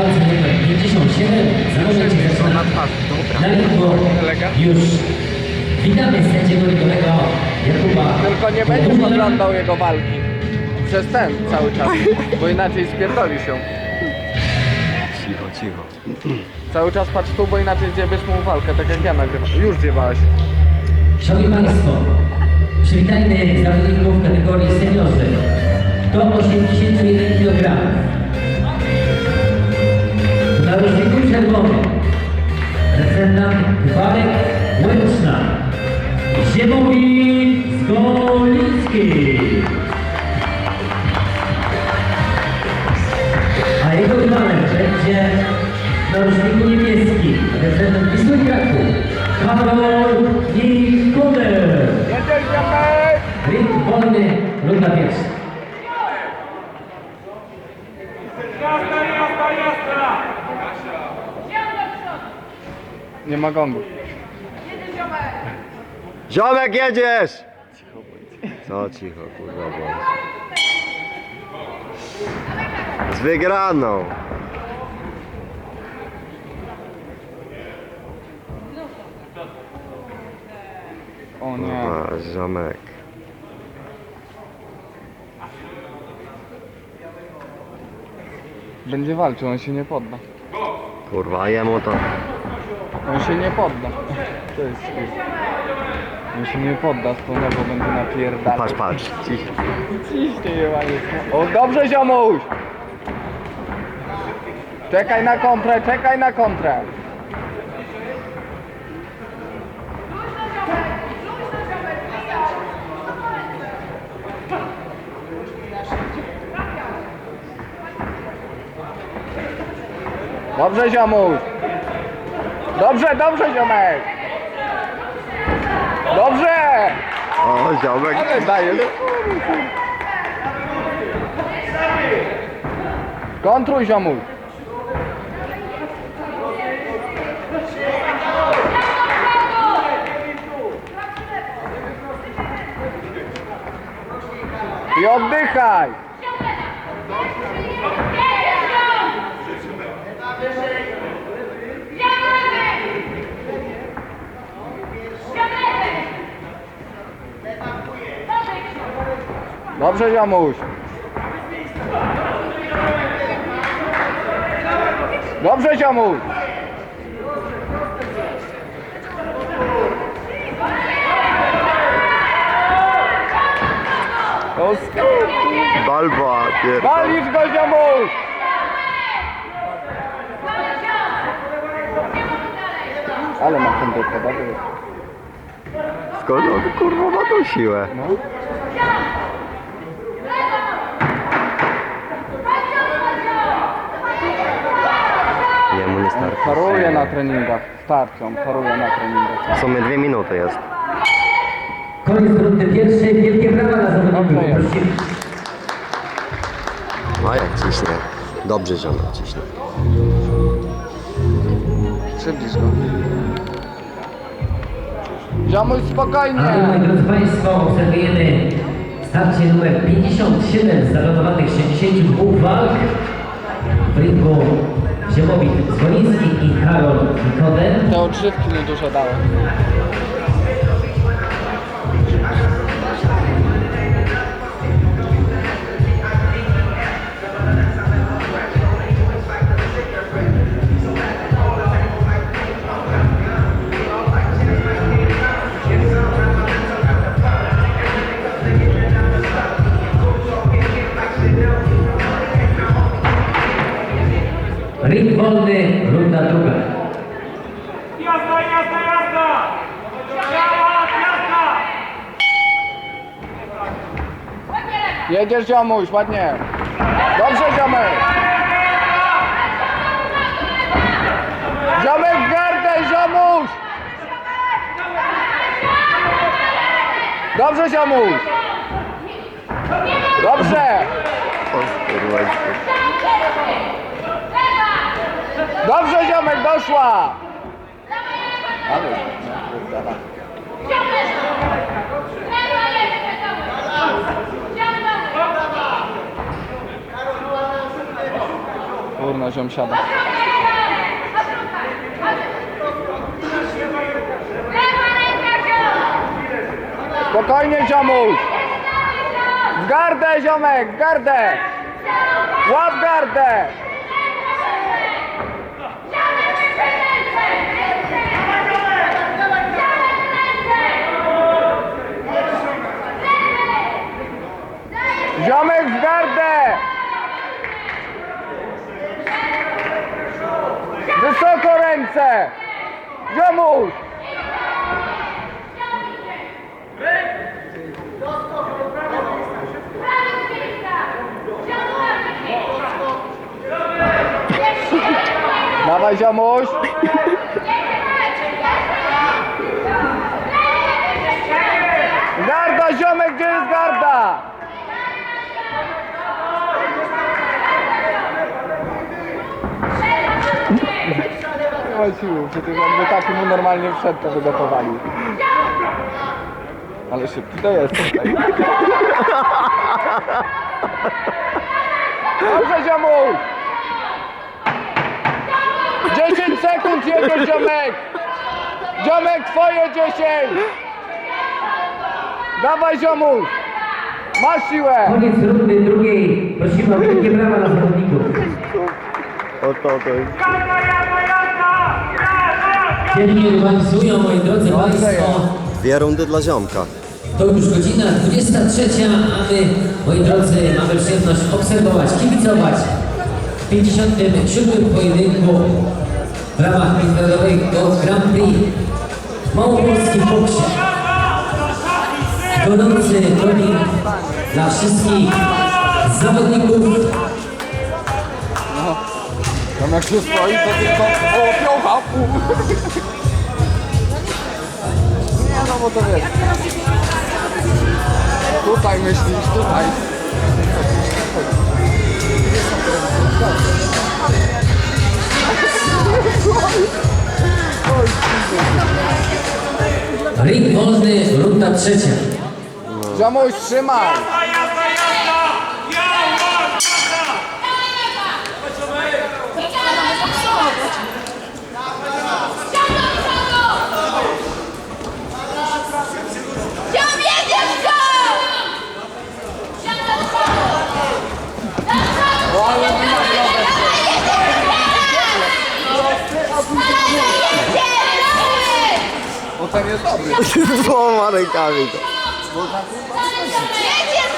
numer 57 założę Cię zaczyna na ringu już witamy sędziego ringowego Jakuba Tylko nie będziesz oglądał jego walki. Przez ten cały czas, bo inaczej spierdoli się. Cicho, cicho. Cały czas patrz tu, bo inaczej zjebiesz mu walkę, tak jak ja nagrywam. Już zjebałeś. Szanowni Państwo, przywitajmy zawodników kategorii seniorzy do 81 kg. Narożniku czerwonym reprezentant Walek Łęczna. Ziemowit Nie ma gongu. Ziomek jedziesz! Co cicho, kurwa, bądź. Z wygraną! O nie. masz, ziomek. Będzie walczył, on się nie podda. Kurwa, jemu to... On się nie podda. To jest kurwa. On się nie podda, stąd będzie napierdalał. Patrz, patrz. Cicho. Ciśnie jebanie. O, dobrze ziomuś! Czekaj na kontrę, czekaj na kontrę. Dobrze ziomuś! Dobrze, dobrze ziomek! Dobrze! O, ziomek. Daje. Kontruj ziomuś. I oddychaj. Dobrze ziomuś. Dobrze ziomuś. Balboa, pierdol. Walisz go ziomuś. Ale ma ten dobry. Skąd on, kurwa, ma tą siłę? No. Jemu nie starczy. Paruje na treningach. Starczą, paruje na treningach. W sumie dwie minuty jest. Koniec rundy pierwszej. Wielkie brawa dla zawodników. A jak ciśnie. Dobrze ziomek ciśnie. Przybliż go. Ziomuś A spokojnie. tutaj, drodzy Państwo, obserwujemy starcie numer 57 z zaplanowanych 62 walk w ringu Ziemowit Zwoliński i Karol Nikodem. Te odżywki mi dużo dały. Ring wolny, runda druga. Jazda, jazda, jazda! Jedziesz ziomuś, ładnie. Dobrze ziomek. Ziomek w gardę, ziomuś. Dobrze ziomuś. Dobrze. Dobrze ziomek, doszła. Ale, Kurna, ziom siada. Spokojnie, ziomuś! W gardę, ziomek, w gardę! Łap gardę! Ziomek w gardę! Wysoko ręce! Ziomuś! Dawaj ziomuś! Garda, ziomek, gdzie jest garda? Nie ma siły, przecież jakby taki mu normalnie wszedł, to by. Ale szybki to jest tutaj. Dobrze, ziomuś! 10 sekund jedziesz, ziomek! Ziomek, twoje 10! Dawaj, ziomuś! Masz siłę! Koniec rundy drugiej. Prosimy o wielkie brawa dla zawodników. O to to jest. Dzielnie rywalizują, moi drodzy Państwo. Dwie rundy dla ziomka. To już godzina 23, a my, moi drodzy, mamy przyjemność obserwować, kibicować w 57. pojedynku w ramach międzynarodowego Grand Prix w małopolskim boksie. Gorący turniej dla wszystkich zawodników. Tam jak się stoi, to tylko... O, piocha! Nie no, bo to wiesz. Tutaj myślisz, tutaj. Ring wolny, runda trzecia. Ziomuś, trzymaj! jazda, jazda, jazda! Jazda, jazda! Tam jedziesz go! Bo ten jest dobry. Dwoma rękami to. Jedziesz!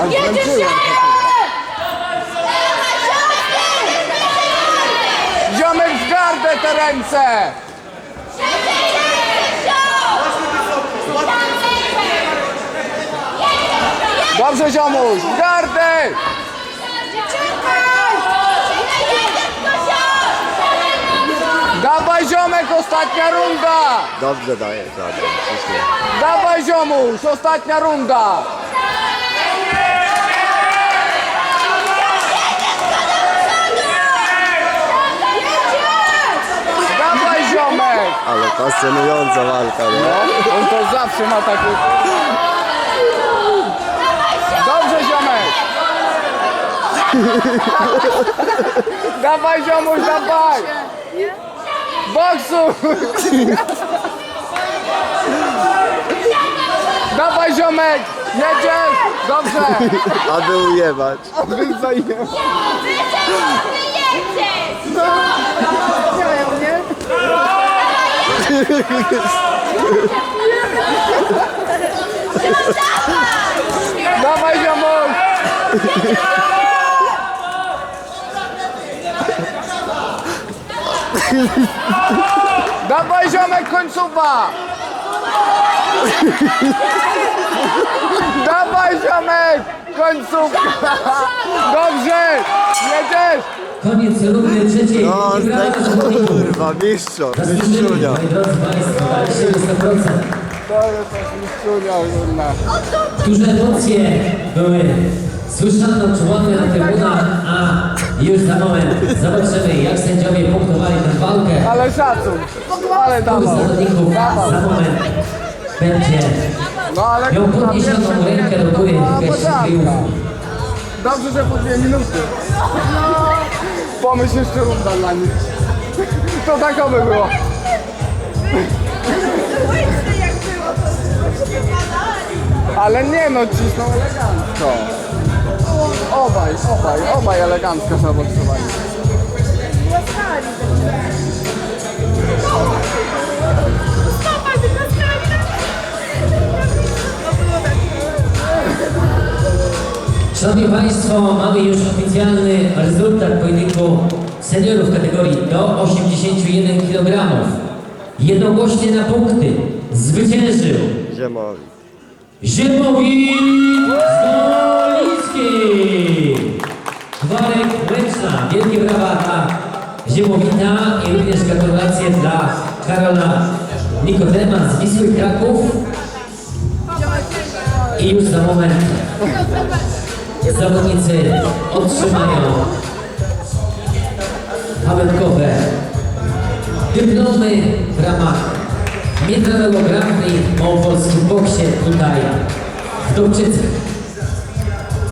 Aż Jedziesz zmęczyłem. Ziomek w gardę te ręce! Dobrze, ziomuś, w gardę! Dawaj, ziomek, ostatnia runda! Dobrze daje, żaden. Ciśnie. Dawaj, ziomuś, ostatnia runda! Dawaj, ziomek! Ale fascynująca walka, nie? No, on to zawsze ma takie... Dobrze, ziomek! dawaj, ziomuś, dawaj! Boksu! dawaj, ziomek! Jedziesz! Dobrze! Aby ujebać. Wy zajmie. Dawaj, ziomuś! Dawaj, ziomek, końcówa! Dawaj, ziomek! Końcówka! Dobrze! Jedziesz! Koniec rundy trzeciej. No, brawa dla tak, kurwa, mistrzo, Zasłużyli, mistrzunia. moi drodzy Państwo, daliście 100%. To jest też mistrzunia, kurna. Duże emocje były słyszane, odczuwane na trybunach, a już za moment zobaczymy, jak sędziowie punktowali tę walkę. Ale szacun. Ale dawał. zawodników Dawał. za moment będzie No ale miał kurwa, podniesioną rękę do góry No, poczanka. triumfu. Dobrze, że po dwie minuty. Pomyśl jeszcze runda dla nich. To tak by było. Łysy jak było, to się badali. Ale nie no, cisną elegancko. Obaj, obaj, obaj elegancko tak. Szanowni Państwo, mamy już oficjalny rezultat pojedynku seniorów kategorii do 81 kg. Jednogłośnie na punkty zwyciężył Ziemowi. Ziemowit Zdolicki! Gwarek Łęczna. Wielkie brawa dla Ziemowita i również gratulacje dla Karola Nikodema z Wisły Kraków. I już za moment zawodnicy otrzymają pamiątkowe dyplomy w ramach Międzynarodowego Grand Prix w małopolskim boksie tutaj w Dobczycach.